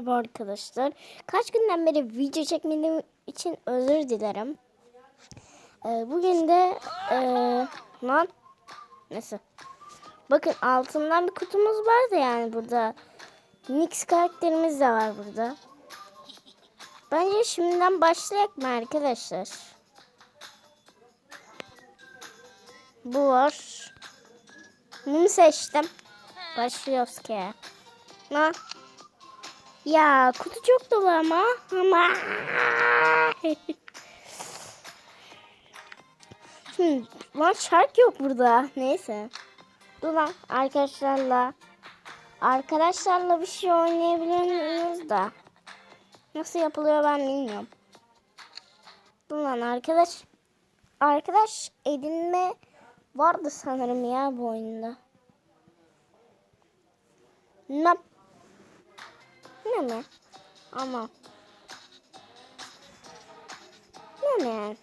Merhaba arkadaşlar. Kaç günden beri video çekmediğim için özür dilerim. Ee, bugün de ee, lan neyse. Bakın altından bir kutumuz var da yani burada. Nix karakterimiz de var burada. Bence şimdiden başlayak mı arkadaşlar? Bu var. Bunu seçtim. Başlıyoruz ki. Lan. Ya kutu çok dolu ama. Ama. Şimdi lan şark yok burada. Neyse. Dur lan arkadaşlarla. Arkadaşlarla bir şey oynayabiliyoruz da. Nasıl yapılıyor ben bilmiyorum. Dur lan arkadaş. Arkadaş edinme vardı sanırım ya bu oyunda. Ne? Ne mi? Ama. Ne mi?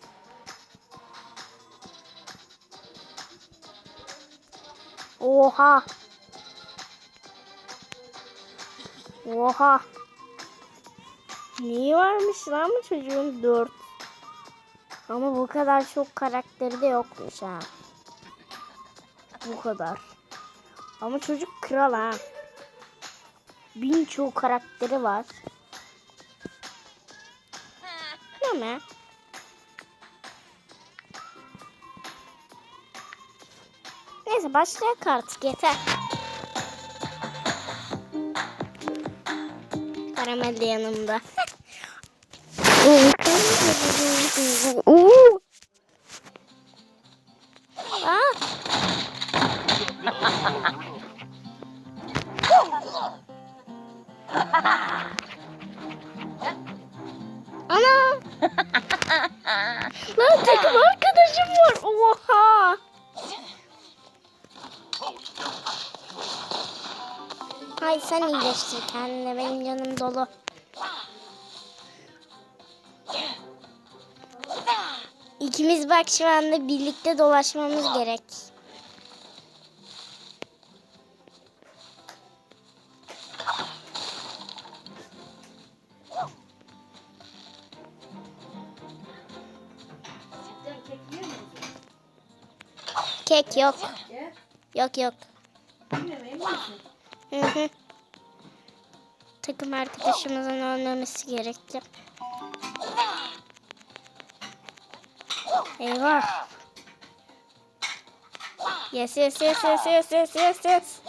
Oha. Oha. Niye varmış lan bu çocuğun? Dört. Ama bu kadar çok karakteri de yokmuş ha. Bu kadar. Ama çocuk kral ha. Bin çoğu karakteri var. Ne mi? Neyse başlayalım artık yeter. Karamel de yanımda. Oo. Aa. Kendine. Benim canım dolu. İkimiz bak şu anda birlikte dolaşmamız gerek. Kek yok. Yok yok. Hı hı. Takım arkadaşımızın ölmemesi gerekli. Eyvah. Yes yes yes yes yes yes yes yes.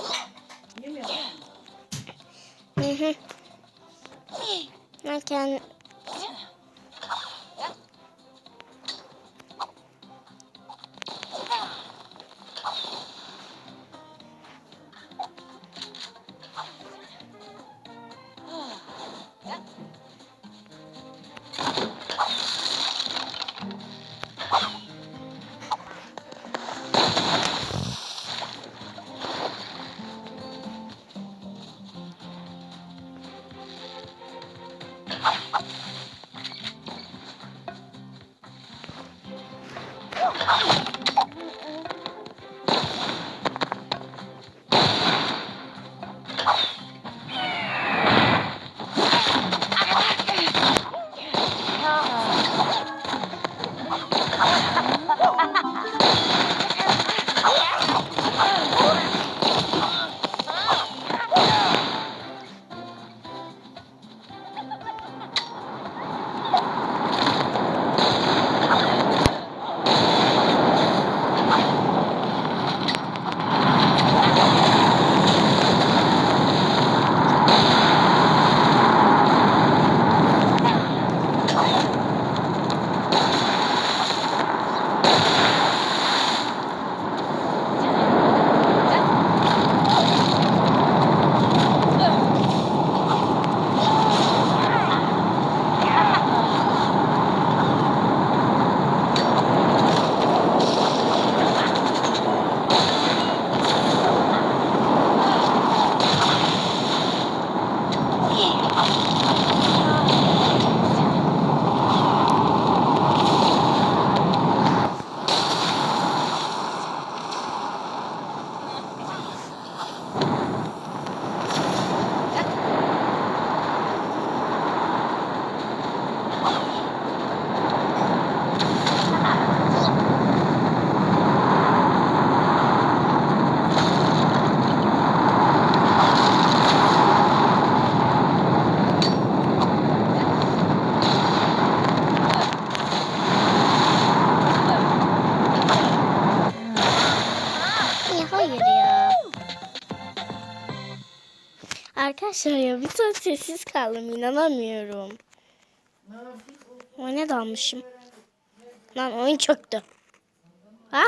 Hı hı. Ben kendim... Arkadaşlar ya bir saat sessiz kaldım inanamıyorum. Oyuna dalmışım. Lan oyun çöktü. Ha?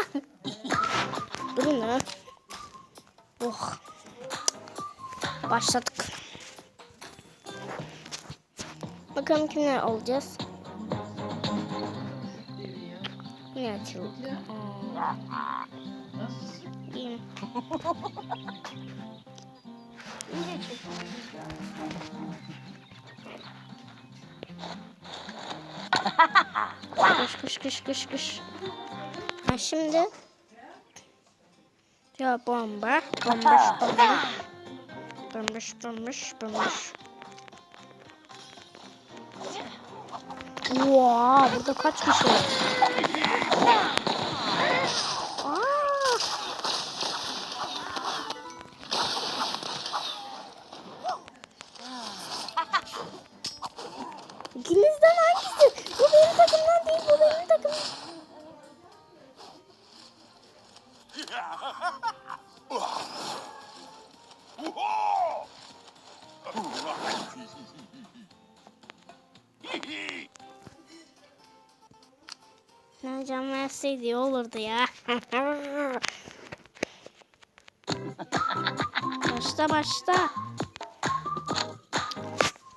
Durun lan. Oh. Başladık. Bakalım kimler olacağız. Ne açıldı? Aa. İyiyim. Kış kış kış kış kış. Ha şimdi ya bomba, bomba, bomba. Bomboş, bomboş, bomboş. Wow, burada kaç kişi var? Ne can verseydi iyi olurdu ya. başta başta.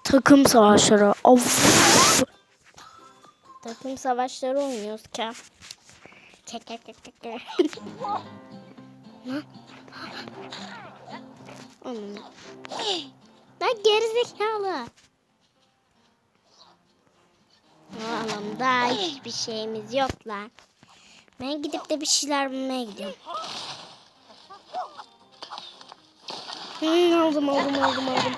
Takım savaşları. Of. Takım savaşları oynuyoruz ki. Çek çek. Lan. Onun. Lan gerizekalı. Daha hiçbir şeyimiz yok lan. Ben gidip de bir şeyler bulmaya gidiyorum. Hmm, aldım aldım aldım aldım.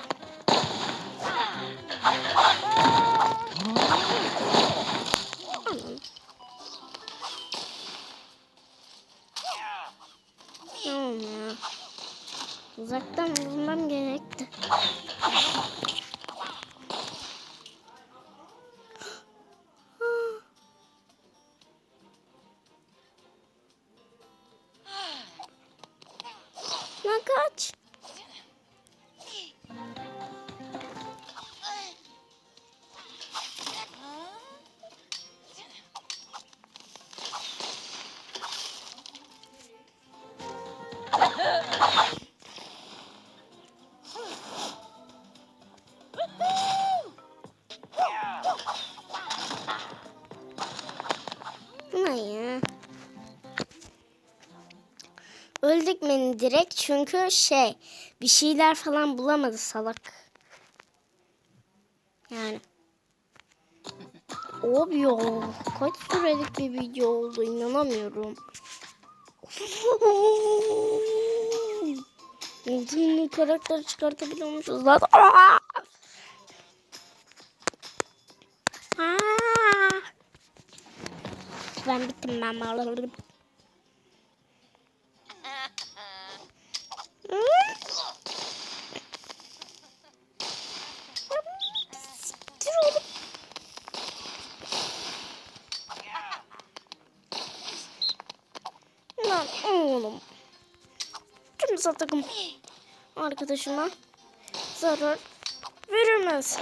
Uzaktan bulmam gerekti. Öldük beni direkt çünkü şey bir şeyler falan bulamadı salak. Yani. Abi ya kaç sürelik bir video oldu inanamıyorum. Ultimate karakter çıkartabiliyormuşuz lan. Aa! Aa! Ben bittim ben oğlum. Lan oğlum. Kimse takım arkadaşıma zarar veremez.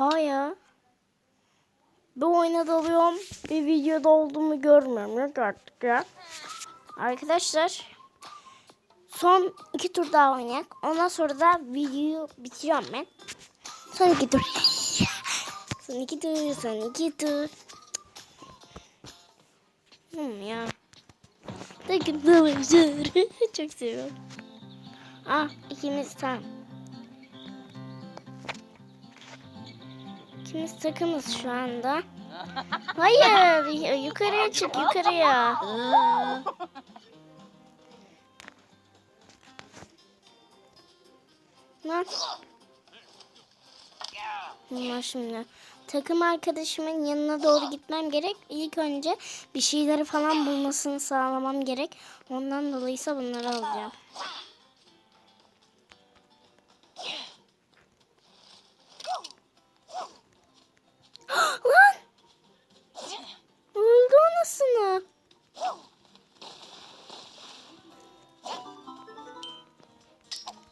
Oha ya. Bir oyuna dalıyorum. Bir videoda olduğumu görmüyorum. Yok artık ya. Arkadaşlar. Son iki tur daha oynayak. Ondan sonra da videoyu bitiriyorum ben. Son iki tur. son iki tur. Son iki tur. Hmm ya. Takım. Çok seviyorum. Ah ikimiz tam. İkimiz takımız şu anda. Hayır yukarıya çık yukarıya. Lan. Bunlar şimdi. Takım arkadaşımın yanına doğru gitmem gerek. İlk önce bir şeyleri falan bulmasını sağlamam gerek. Ondan dolayıysa bunları alacağım.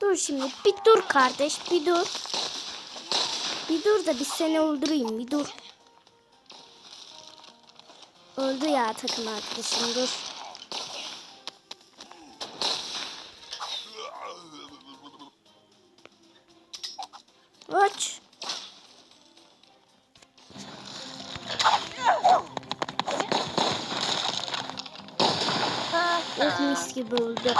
Dur şimdi bir dur kardeş bir dur. Bir dur da biz seni öldüreyim bir dur. Öldü ya takım arkadaşım dur. Aç. Oh mis gibi öldü.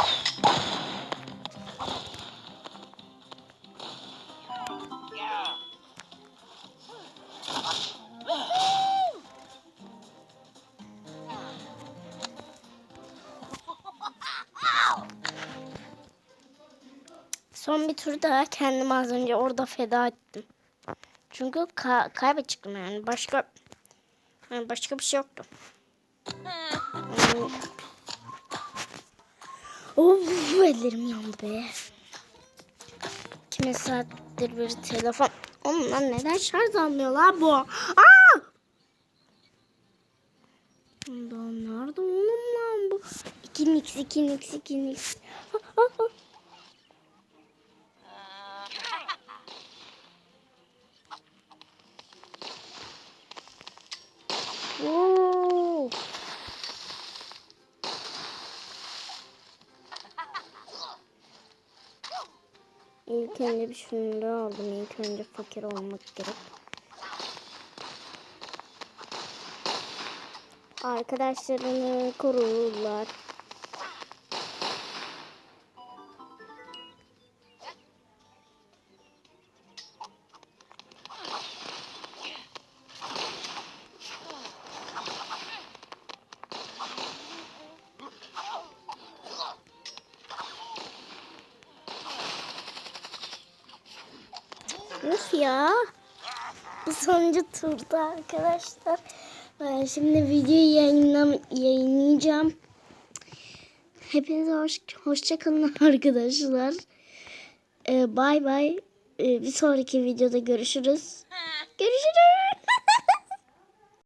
Bir tur daha kendimi az önce orada feda ettim. Çünkü ka kaybedecektim yani başka yani başka bir şey yoktu. Hmm. Of ellerim yandı be. Kime saattir bir telefon. Oğlum lan neden şarj almıyor la bu? Aa! Nerede oğlum lan bu? 2x 2x 2x. Ha, ha, ha. Oo. İlk önce bir şunu aldım. İlk önce fakir olmak gerek. Arkadaşlarını korurlar. Of ya. Bu sonuncu turda arkadaşlar. Ben şimdi videoyu yayınlam yayınlayacağım. Hepinize hoş, hoşça kalın arkadaşlar. Ee, bay bay. Ee, bir sonraki videoda görüşürüz.